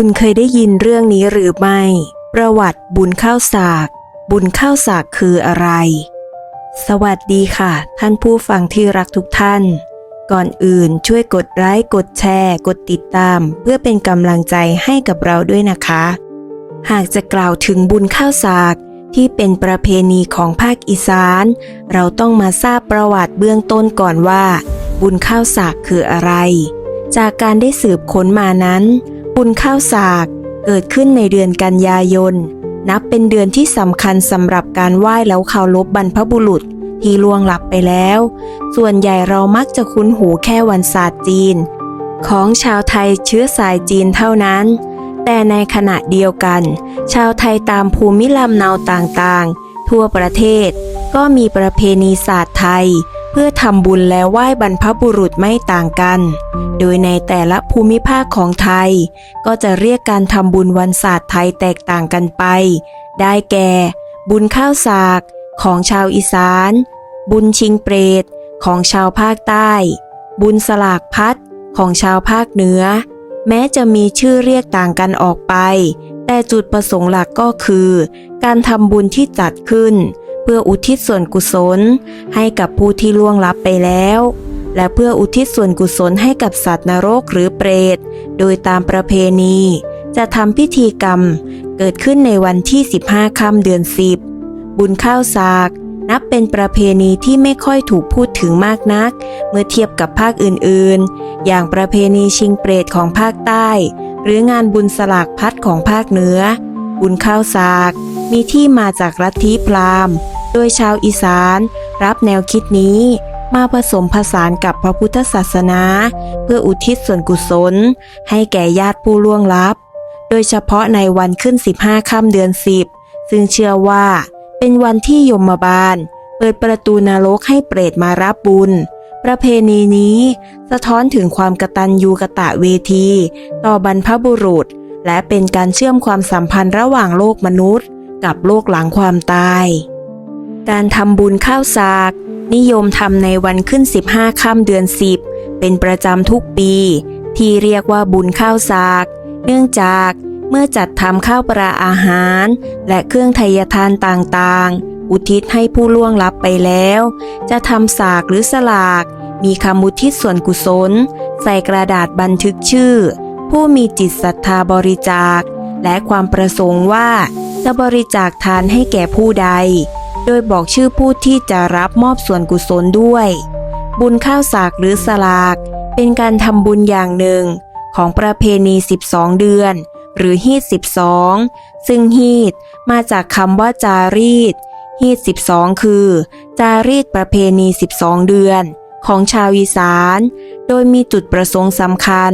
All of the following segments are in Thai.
คุณเคยได้ยินเรื่องนี้หรือไม่ ประวัติบุญข้าวสาก บุญข้าวสากคืออะไร สวัสดีค่ะ ท่านผู้ฟังที่รักทุกท่าน ก่อนอื่นช่วยกดไลค์กดแชร์ กดติดตาม เพื่อเป็นกำลังใจให้กับเราด้วยนะคะ หากจะกล่าวถึงบุญข้าวสากที่เป็นประเพณีของภาคอีสาน เราต้องมาทราบประวัติเบื้องต้นก่อนว่า บุญข้าวสากคืออะไร จากการได้สืบค้นมานั้น บุญข้าวสาก เกิดขึ้นในเดือนกันยายน นับเป็นเดือนที่สำคัญสำหรับการไหว้แล้วเคารพบรรพบุรุษที่ล่วงลับไปแล้ว ส่วนใหญ่เรามักจะคุ้นหูแค่วันศาสตร์จีน ของชาวไทยเชื้อสายจีนเท่านั้น แต่ในขณะเดียวกัน ชาวไทยตามภูมิลำเนาต่างๆ ทั่วประเทศ ก็มีประเพณีศาสตร์ไทย พื่อทำบุญและไหว้บรรพบุรุษไม่ต่างกัน โดยในแต่ละภูมิภาคของไทย ก็จะเรียกการทำบุญวันศาสตร์ไทยแตกต่างกันไป ได้แก่ บุญข้าวสาก ของชาวอีสาน บุญชิงเปรต ของชาวภาคใต้ บุญสลากพัดของชาวภาคเหนือ แม้จะมีชื่อเรียกต่างกันออกไป แต่จุดประสงค์หลักก็คือ การทำบุญที่จัดขึ้นเพื่ออุทิศส่วนกุศล ให้กับผู้ที่ล่วงลับไปแล้ว และเพื่ออุทิศส่วนกุศลให้กับสัตว์นรกหรือเปรต โดยตามประเพณี จะทำพิธีกรรม เกิดขึ้นในวันที่ 15ค่ำเดือน 10 บุญข้าวสาก นับเป็นประเพณีที่ไม่ค่อยถูกพูดถึงมากนัก เมื่อเทียบกับภาคอื่นๆ อย่างประเพณีชิงเปรตของภาคใต้ หรืองานบุญสลากพัดของภาคเหนือ บุญข้าวสาก มีที่มาจากลัทธิพราหมณ์ โดยชาวอีสานรับแนวคิดนี้มาผสมผสานกับพระพุทธศาสนา เพื่ออุทิศส่วนกุศล ให้แก่ญาติผู้ล่วงลับ โดยเฉพาะในวันขึ้น 15 ค่ำเดือน 10 ซึ่งเชื่อว่า เป็นวันที่ยมบาล เปิดประตูนรกให้เปรตมารับบุญ ประเพณีนี้ สะท้อนถึงความกตัญญูกะตะเวที ต่อบรรพบุรุษ และเป็นการเชื่อมความสัมพันธ์ระหว่างโลกมนุษย์ กับโลกหลังความตาย การทำบุญข้าวสาก นิยมทำในวันขึ้น 15ค่ำเดือน 10 เป็นประจำทุกปี ที่เรียกว่าบุญข้าวสาก เนื่องจากเมื่อจัดทำข้าวปลาอาหาร และเครื่องไทยทานต่างๆ อุทิศให้ผู้ล่วงลับไปแล้ว จะทำสากหรือสลาก มีคำอุทิศส่วนกุศล ใส่กระดาษบันทึกชื่อ ผู้มีจิตศรัทธาบริจาค และความประสงค์ว่า จะบริจาคทานให้แก่ผู้ใด โดยบอกชื่อผู้ที่จะรับมอบส่วนกุศลด้วย บุญข้าวสากหรือสลาก เป็นการทำบุญอย่างหนึ่ง ของประเพณี 12 เดือน หรือฮีด12 ซึ่งฮีดมาจากคำว่าจารีตฮีด12 คือ จารีตประเพณี 12 เดือน ของชาวอีสาน โดยมีจุดประสงค์สำคัญ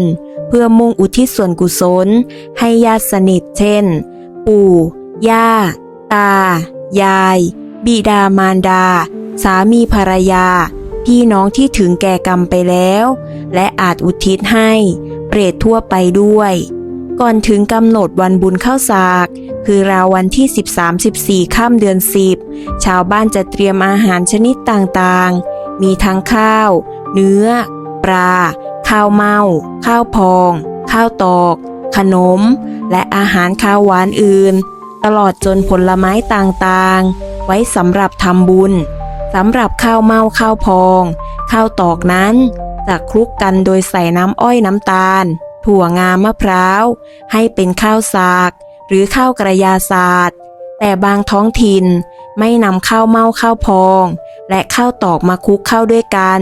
เพื่อมุ่งอุทิศส่วนกุศล ให้ญาติสนิทเช่น ปู่ ย่า ตา ยาย บิดามารดา สามีภรรยา พี่น้องที่ถึงแก่กรรมไปแล้ว และอาจอุทิศให้ เปรตทั่วไปด้วย ก่อนถึงกำหนดวันบุญเข้าสาก คือราววันที่ 13-14ค่ำเดือน 10 ชาวบ้านจะเตรียมอาหารชนิดต่างๆ มีทั้งข้าว เนื้อ ปลา ข้าวเมา ข้าวพอง ข้าวตอก ขนม และอาหารข้าวหวานอื่น ตลอดจนผลไม้ต่างๆ ไว้สำหรับทำบุญสำหรับข้าวเมาข้าวพอง ข้าวตอกนั้นจะคลุกกันโดยใส่น้ำอ้อยน้ำตาล ถั่วงามมะพร้าว ให้เป็นข้าวสาก หรือข้าวกระยาศาสตร์ แต่บางท้องถิ่นไม่นำข้าวเมาข้าวพอง และข้าวตอกมาคลุกเข้าด้วยกัน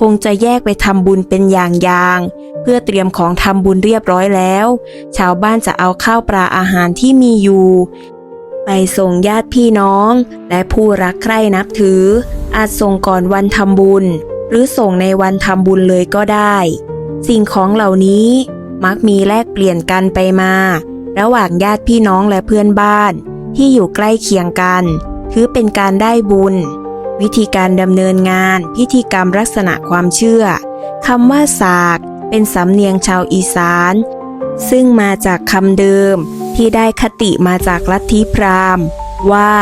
คงจะแยกไปทำบุญเป็นอย่างๆเพื่อเตรียมของทำบุญเรียบร้อยแล้ว ชาวบ้านจะเอาข้าวปลาอาหารที่มีอยู่ ไปส่งญาติพี่น้อง และผู้รักใคร่นับถือ อาจส่งก่อนวันทำบุญ หรือส่งในวันทำบุญเลยก็ได้ สิ่งของเหล่านี้มักมีแลกเปลี่ยนกันไปมา ระหว่างญาติพี่น้องและเพื่อนบ้าน ที่อยู่ใกล้เคียงกัน ถือเป็นการได้บุญ วิธีการดำเนินงาน พิธีกรรมลักษณะความเชื่อคำว่าสาก เป็นสำเนียงชาวอีสาน ซึ่งมาจากคำเดิม ที่ได้คติมาจากลัทธิพราหมณ์ ว่า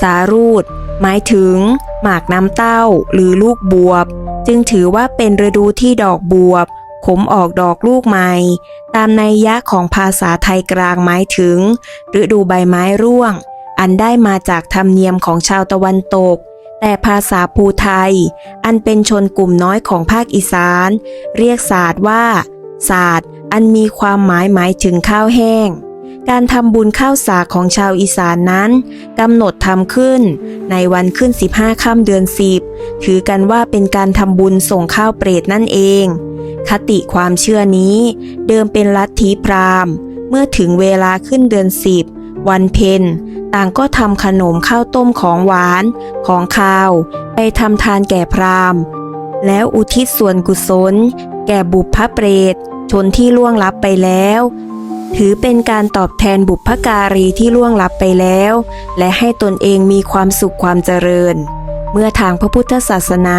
สารูดหมายถึง หมากน้ำเต้าหรือลูกบวบ จึงถือว่าเป็นฤดูที่ดอกบวบ ขมออกดอกลูกใหม่ ตามนัยยะของภาษาไทยกลางหมายถึง ฤดูใบไม้ร่วง อันได้มาจากธรรมเนียมของชาวตะวันตก แต่ภาษาภูไทย อันเป็นชนกลุ่มน้อยของภาคอีสาน เรียกศาสตร์ว่าศาสตร์อันมีความหมายหมายถึงข้าวแห้ง การทำบุญข้าวสากของชาวอีสานนั้นกำหนดทำขึ้น ในวันขึ้น 15ค่ำเดือน 10 ถือกันว่าเป็นการทำบุญส่งข้าวเปรตนั่นเอง คติความเชื่อนี้ เดิมเป็นลัทธิพราหมณ์ เมื่อถึงเวลาขึ้นเดือน 10 วันเพ็ญต่างก็ทำขนมข้าวต้มของหวานของคาว ไปทำทานแก่พราหมณ์ แล้วอุทิศส่วนกุศล แก่บุพเปรตชนที่ล่วงลับไปแล้ว ถือเป็นการตอบแทนบุพการีที่ล่วงลับไปแล้ว และให้ตนเองมีความสุขความเจริญ เมื่อทางพระพุทธศาสนา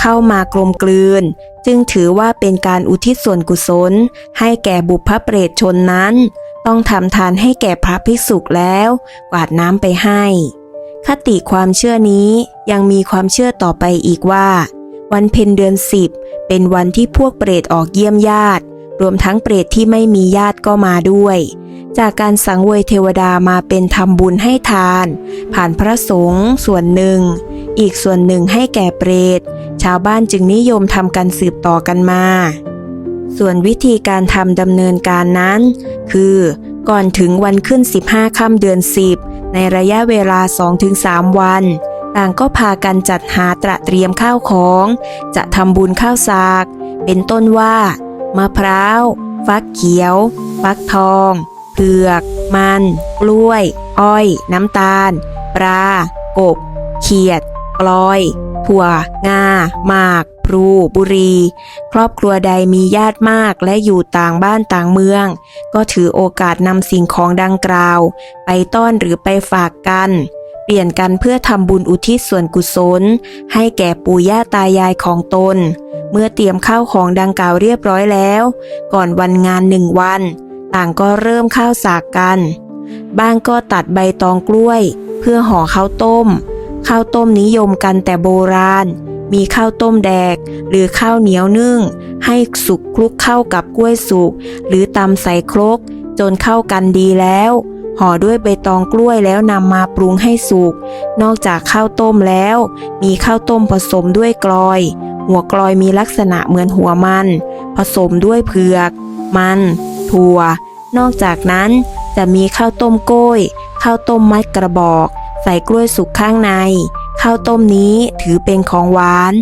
เข้ามากลมกลืน จึงถือว่าเป็นการอุทิศส่วนกุศล ให้แก่บุพเปรตชนนั้น ต้องทำทานให้แก่พระภิกษุแล้ว กวาดน้ำไปให้ คติความเชื่อนี้ยังมีความเชื่อต่อไปอีกว่า วันเพ็ญเดือนสิบเป็นวันที่พวกเปรตออกเยี่ยมญาติ รวมทั้งเปรตที่ไม่มีญาติก็มาด้วย จากการสังเวยเทวดามาเป็นทำบุญให้ทาน ผ่านพระสงฆ์ส่วนหนึ่ง อีกส่วนหนึ่งให้แก่เปรต ชาวบ้านจึงนิยมทำกันสืบต่อกันมา ส่วนวิธีการทำดำเนินการนั้น คือก่อนถึงวันขึ้น 15 ค่ำเดือน 10 ในระยะเวลา 2-3 วัน ต่างก็พากันจัดหาตระเตรียมข้าวของ จะทำบุญข้าวสาก เป็นต้นว่า มะพร้าว ฟักเขียว ฟักทองเผือก มัน กล้วย อ้อย น้ำตาล ปลากบ เขียด กลอย ถั่ว งา หมาก พลู บุรี ครอบครัวใดมีญาติมากและอยู่ต่างบ้านต่างเมือง ก็ถือโอกาสนำสิ่งของดังกล่าว ไปต้อนหรือไปฝากกัน เปลี่ยนกันเพื่อทำบุญอุทิศส่วนกุศล ให้แก่ปู่ย่าตายายของตน เมื่อเตรียมข้าวของดังกล่าวเรียบร้อยแล้ว ก่อนวันงานหนึ่งวัน ต่างก็เริ่มข้าวสากกัน บ้างก็ตัดใบตองกล้วย เพื่อห่อข้าวต้ม ข้าวต้มนิยมกันแต่โบราณ มีข้าวต้มแดก หรือข้าวเหนียวนึ่ง ให้สุกคลุกเข้ากับกล้วยสุก หรือตำใส่ครก จนเข้ากันดีแล้ว ห่อด้วยใบตองกล้วยแล้วนำมาปรุงให้สุก นอกจากข้าวต้มแล้ว มีข้าวต้มผสมด้วยกลอย หัวกลอยมีลักษณะเหมือนหัวมัน ผสมด้วยเผือก มัน ถั่ว นอกจากนั้นจะมีข้าวต้มโก้ยข้าวต้มมัดกระบอก ใส่กล้วยสุกข้างใน ข้าวต้มนี้ถือเป็นของหวาน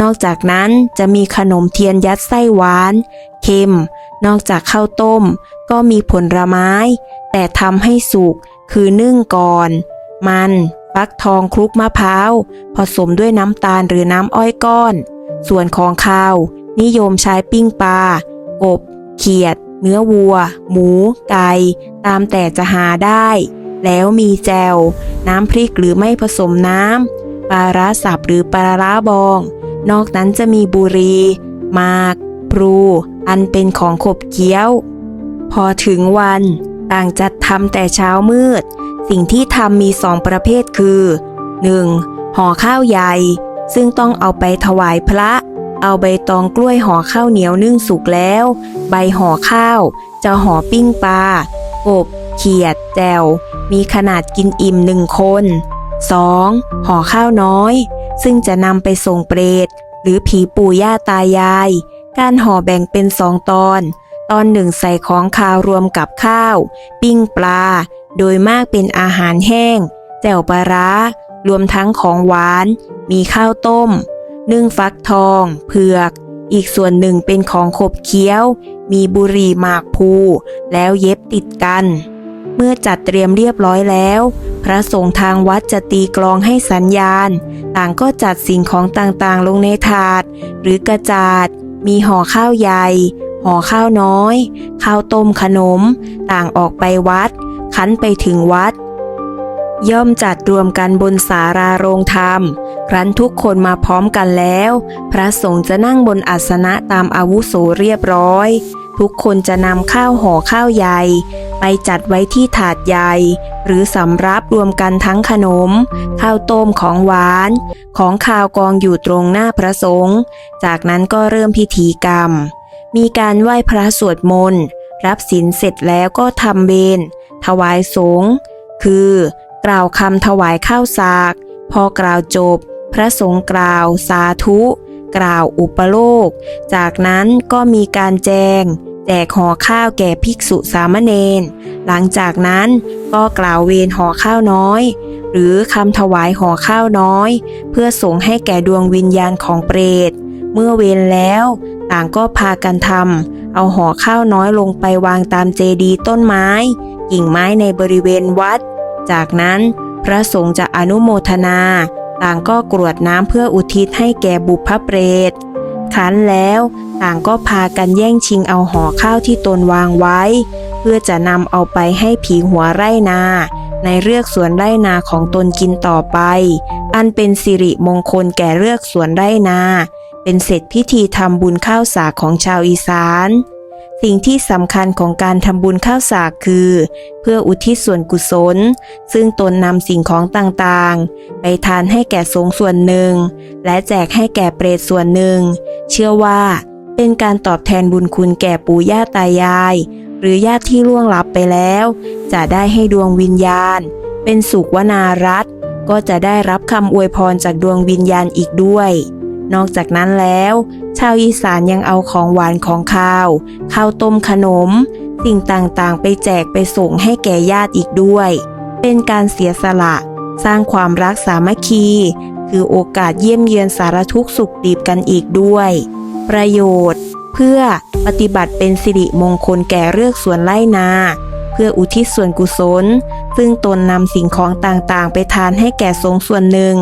นอกจากนั้นจะมีขนมเทียนยัดไส้หวาน เค็ม นอกจากข้าวต้ม ก็มีผลไม้ แต่ทำให้สุกคือนึ่งก่อน มันฟักทองคลุกมะพร้าว ผสมด้วยน้ำตาลหรือน้ำอ้อยก้อน ส่วนของข้าว นิยมใช้ปิ้งปลากบ เขียด เนื้อวัว หมู ไก่ ตามแต่จะหาได้ แล้วมีแจว น้ำพริกหรือไม่ผสมน้ำปลาร้าสับหรือปลาร้าบอง นอกนั้นจะมีบุรี มาก พลูอันเป็นของขบเคี้ยว พอถึงวันต่างจัดทำแต่เช้ามืด สิ่งที่ทำมีสองประเภทคือ 1. ห่อข้าวใหญ่ ซึ่งต้องเอาไปถวายพระ เอาใบตองกล้วยห่อข้าวเหนียวนึ่งสุกแล้ว ใบห่อข้าว จะห่อปิ้งปลากบ เขียด แจว มีขนาดกินอิ่มหนึ่งคน 2. ห่อข้าวน้อย ซึ่งจะนำไปส่งเปรตหรือผีปู่ย่าตายาย การห่อแบ่งเป็นสองตอน ตอนหนึ่งใส่ของคาวรวมกับข้าว ปิ้งปลา โดยมากเป็นอาหารแห้ง แจ่วปลาร้า รวมทั้งของหวาน มีข้าวต้ม นึ่งฟักทอง เผือก อีกส่วนหนึ่งเป็นของขบเคี้ยว มีบุหรี่หมากภูแล้วเย็บติดกัน เมื่อจัดเตรียมเรียบร้อยแล้ว พระสงฆ์ทางวัดจะตีกลองให้สัญญาณ ต่างก็จัดสิ่งของต่างๆลงในถาด หรือกระจาด มีห่อข้าวใหญ่ ห่อข้าวน้อย ข้าวต้มขนม ต่างออกไปวัด คั้นไปถึงวัด ย่อมจัดรวมกันบนสาราโรงธรรม ครั้นทุกคนมาพร้อมกันแล้ว พระสงฆ์จะนั่งบนอาสนะตามอาวุโสเรียบร้อย ทุกคนจะนำข้าวห่อข้าวใหญ่ ไปจัดไว้ที่ถาดใหญ่ หรือสำรับรวมกันทั้งขนม ข้าวต้มของหวาน ของข้าวกองอยู่ตรงหน้าพระสงฆ์จากนั้นก็เริ่มพิธีกรรม มีการไหว้พระสวดมนต์รับศีลเสร็จแล้วก็ทำเวรถวายสงฆ์คือ กล่าวคำถวายข้าวสาก พอกล่าวจบ พระสงฆ์กล่าวสาธุ กล่าวอุปโลก จากนั้นก็มีการแจง แจกห่อข้าวแก่ภิกษุสามเณร หลังจากนั้นก็กล่าวเวรห่อข้าวน้อย หรือคำถวายห่อข้าวน้อย เพื่อส่งให้แก่ดวงวิญญาณของเปรต เมื่อเวรแล้ว ต่างก็พากันทำเอาห่อข้าวน้อยลงไปวางตามเจดีย์ต้นไม้ กิ่งไม้ในบริเวณวัด จากนั้นพระสงฆ์จะอนุโมทนา ต่างก็กรวดน้ำเพื่ออุทิศให้แก่บุพเปรตคันแล้วต่างก็พากันแย่งชิงเอาห่อข้าวที่ตนวางไว้ เพื่อจะนำเอาไปให้ผีหัวไร่นา ในเรือกสวนไร่นาของตนกินต่อไป อันเป็นสิริมงคลแก่เรือกสวนไร่นา เป็นเสร็จพิธีทำบุญข้าวสาของชาวอีสาน สิ่งที่สำคัญของการทำบุญข้าวสากคือ เพื่ออุทิศส่วนกุศล ซึ่งตนนำสิ่งของต่างๆ ไปทานให้แก่สงส่วนหนึ่ง และแจกให้แก่เปรตส่วนหนึ่ง เชื่อว่า เป็นการตอบแทนบุญคุณแก่ปู่ย่าตายาย หรือญาติที่ล่วงลับไปแล้ว จะได้ให้ดวงวิญญาณ เป็นสุขวนารัตก็จะได้รับคำอวยพรจากดวงวิญญาณอีกด้วย นอกจากนั้นแล้ว ชาวอีสานยังเอาของหวานของข้าว ข้าวต้มขนม สิ่งต่างๆ ไปแจกไปส่งให้แก่ญาติอีกด้วย เป็นการเสียสละ สร้างความรักสามัคคี คือโอกาสเยี่ยมเยือนสารทุกสุขดีบกันอีกด้วย ประโยชน์ เพื่อปฏิบัติเป็นสิริมงคลแก่เรือกสวนไล่นา เพื่ออุทิศส่วนกุศล ซึ่งตนนำสิ่งของต่างๆ ไปทานให้แก่สงฆ์ส่วนหนึ่ง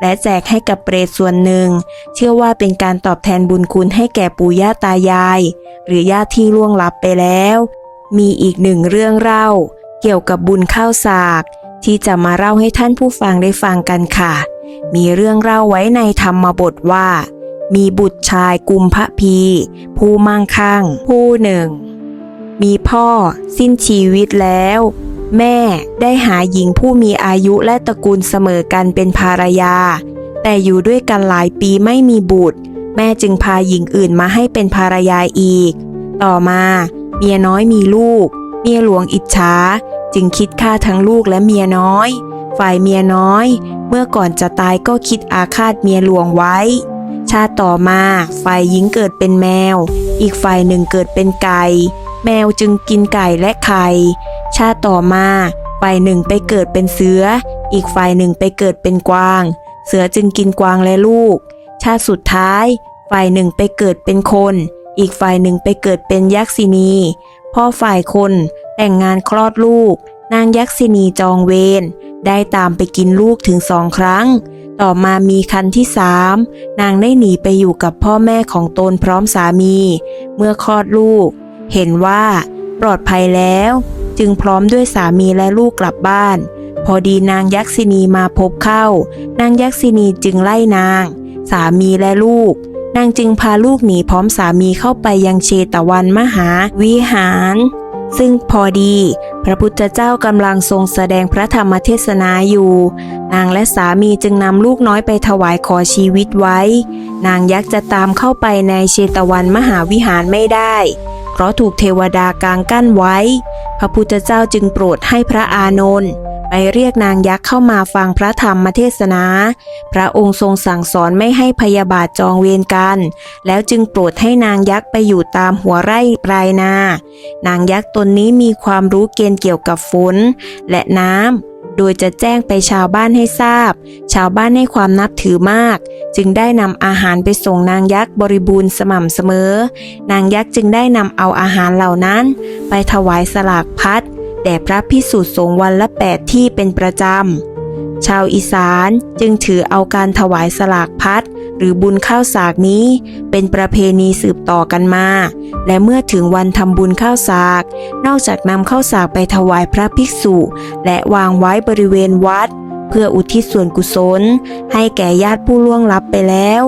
และแจกให้กับเปรตส่วนหนึ่ง เชื่อว่าเป็นการตอบแทนบุญคุณให้แก่ปู่ย่าตายาย หรือญาติที่ล่วงลับไปแล้ว มีอีกหนึ่งเรื่องเล่า เกี่ยวกับบุญข้าวสาก ที่จะมาเล่าให้ท่านผู้ฟังได้ฟังกันค่ะ มีเรื่องเล่าไว้ในธรรมบทว่า มีบุตรชายกุมพระพี ผู้มั่งคั่ง ผู้หนึ่ง มีพ่อสิ้นชีวิตแล้ว แม่ได้หาหญิงผู้มีอายุและตระกูลเสมอกันเป็นภรรยา แต่อยู่ด้วยกันหลายปีไม่มีบุตร แม่จึงพาหญิงอื่นมาให้เป็นภรรยาอีก ต่อมาเมียน้อยมีลูก เมียหลวงอิจฉาจึงคิดฆ่าทั้งลูกและเมียน้อย ฝ่ายเมียน้อย เมื่อก่อนจะตายก็คิดอาฆาตเมียหลวงไว้ ชาติต่อมาฝ่ายหญิงเกิดเป็นแมว อีกฝ่ายหนึ่งเกิดเป็นไก่ แมวจึงกินไก่และไข่ ชาติต่อมาฝ่ายหนึ่งไปเกิดเป็นเสือ อีกฝ่ายหนึ่งไปเกิดเป็นกวาง เสือจึงกินกวางและลูก ชาติสุดท้าย ฝ่ายหนึ่งไปเกิดเป็นคน อีกฝ่ายหนึ่งไปเกิดเป็นยักษินีพ่อฝ่ายคนแต่งงานคลอดลูก นางยักษินีจองเวรได้ตามไปกินลูกถึงสองครั้ง ต่อมามีคันที่สามนางได้หนีไปอยู่กับพ่อแม่ของตนพร้อมสามี เมื่อคลอดลูก เห็นว่าปลอดภัยแล้ว จึงพร้อมด้วยสามีและลูกกลับบ้าน พอดีนางยักษินีมาพบเข้า นางยักษินีจึงไล่นาง สามีและลูก นางจึงพาลูกหนีพร้อมสามีเข้าไปยังเชตวันมหาวิหาร ซึ่งพอดี พระพุทธเจ้ากำลังทรงแสดงพระธรรมเทศนาอยู่ นางและสามีจึงนำลูกน้อยไปถวายขอชีวิตไว้ นางยักษ์จะตามเข้าไปในเชตวันมหาวิหารไม่ได้ เพราะถูกเทวดากางกั้นไว้ พระพุทธเจ้าจึงโปรดให้พระอานนท์ไปเรียกนางยักษ์เข้ามาฟังพระธรรมเทศนา พระองค์ทรงสั่งสอนไม่ให้พยาบาทจองเวรกัน แล้วจึงโปรดให้นางยักษ์ไปอยู่ตามหัวไร่ปลายนา นางยักษ์ตนนี้มีความรู้เกณฑ์เกี่ยวกับฝนและน้ำ โดยจะแจ้งไปชาวบ้านให้ทราบ ชาวบ้านให้ความนับถือมาก จึงได้นำอาหารไปส่งนางยักษ์บริบูรณ์สม่ำเสมอ นางยักษ์จึงได้นำเอาอาหารเหล่านั้น ไปถวายสลากพัดแด่พระพิสุสงฆ์วันละแปดที่เป็นประจำ ชาวอีสานจึงถือเอาการถวายสลากพัดหรือบุญข้าวสากนี้ เป็นประเพณีสืบต่อกันมา และเมื่อถึงวันทำบุญข้าวสาก นอกจากนำข้าวสากไปถวายพระภิกษุ และวางไว้บริเวณวัด เพื่ออุทิศส่วนกุศล ให้แก่ญาติผู้ล่วงลับไปแล้ว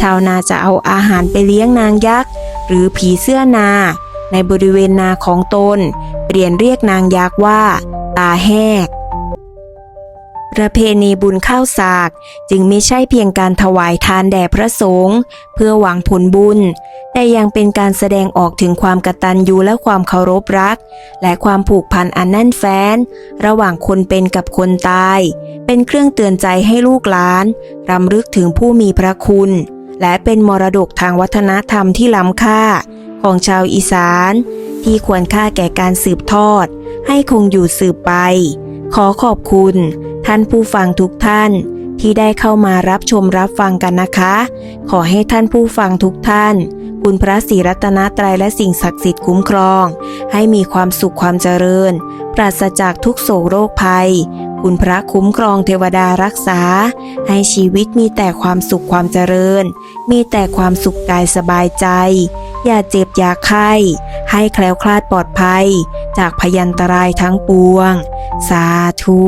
ชาวนาจะเอาอาหารไปเลี้ยงนางยักษ์ หรือผีเสื้อนา ในบริเวณนาของตน เปลี่ยนเรียกนางยักษ์ว่า ตาแหก ประเพณีบุญข้าวสาก จึงไม่ใช่เพียงการถวายทานแด่พระสงฆ์เพื่อหวังผลบุญ แต่ยังเป็นการแสดงออกถึงความกตัญญูและความเคารพรัก และความผูกพันอันแน่นแฟ้น ระหว่างคนเป็นกับคนตาย เป็นเครื่องเตือนใจให้ลูกหลานรำลึกถึงผู้มีพระคุณ และเป็นมรดกทางวัฒนธรรมที่ล้ำค่า ของชาวอีสาน ที่ควรค่าแก่การสืบทอด ให้คงอยู่สืบไป ขอขอบคุณ ท่านผู้ฟังทุกท่านที่ได้เข้ามารับชมรับฟังกันนะคะ ขอให้ท่านผู้ฟังทุกท่าน คุณพระศรีรัตนตรัยและสิ่งศักดิ์สิทธิ์คุ้มครอง ให้มีความสุขความเจริญ ปราศจากทุกโศกโรคภัย คุณพระคุ้มครองเทวดารักษา ให้ชีวิตมีแต่ความสุขความเจริญ มีแต่ความสุขกายสบายใจ อย่าเจ็บอย่าไข้ ให้แคล้วคลาดปลอดภัย จากพยันตรายทั้งปวง สาธุ